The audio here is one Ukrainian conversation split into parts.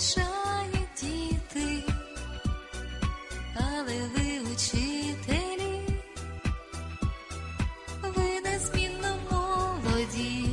звичайні діти, але ви учителі, ви незмінно молоді.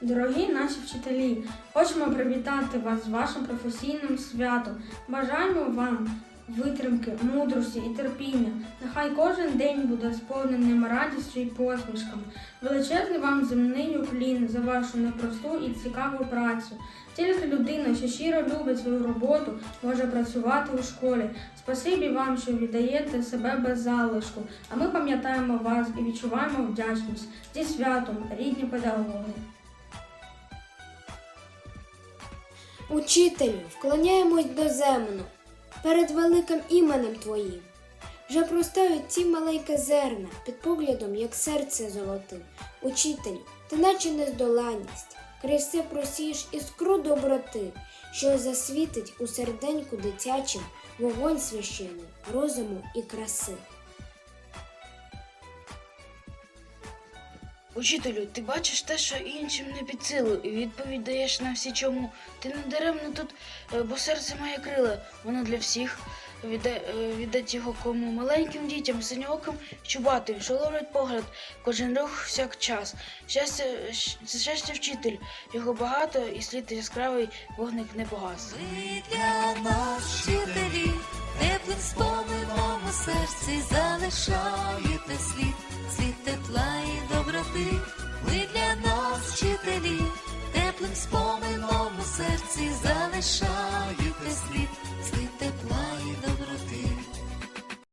Дорогі наші вчителі, хочемо привітати вас з вашим професійним святом. Бажаємо вам витримки, мудрості і терпіння. Нехай кожен день буде сповненим радістю і посмішками. Величезний вам земний уклін за вашу непросту і цікаву працю. Тільки людина, що щиро любить свою роботу, може працювати у школі. Спасибі вам, що віддаєте себе без залишку. А ми пам'ятаємо вас і відчуваємо вдячність зі святом, рідні педагоги. Учителю, вклоняємось до земну перед великим іменем Твоїм. Вже простають ці маленькі зерна під поглядом, як серце золотим. Учителю, ти наче нездоланність, крізь все просієш іскру доброти, що засвітить у серденьку дитячим вогонь священий, розуму і краси. Учителю, ти бачиш те, що іншим не під силу, і відповідь даєш на всі чому. Ти не даремно тут, е, бо серце має крила, воно для всіх. Е, Віддать його кому маленьким дітям, синьооким, чубатим, що ловлять погляд, кожен рух всяк час. Щастя, це щастя вчитель, його багато, і слід яскравий вогник не погас. Ви для нас, вчителі, теплим спомином у серці залишаєте слід, світ тепла і доброти. Нас, вчителі,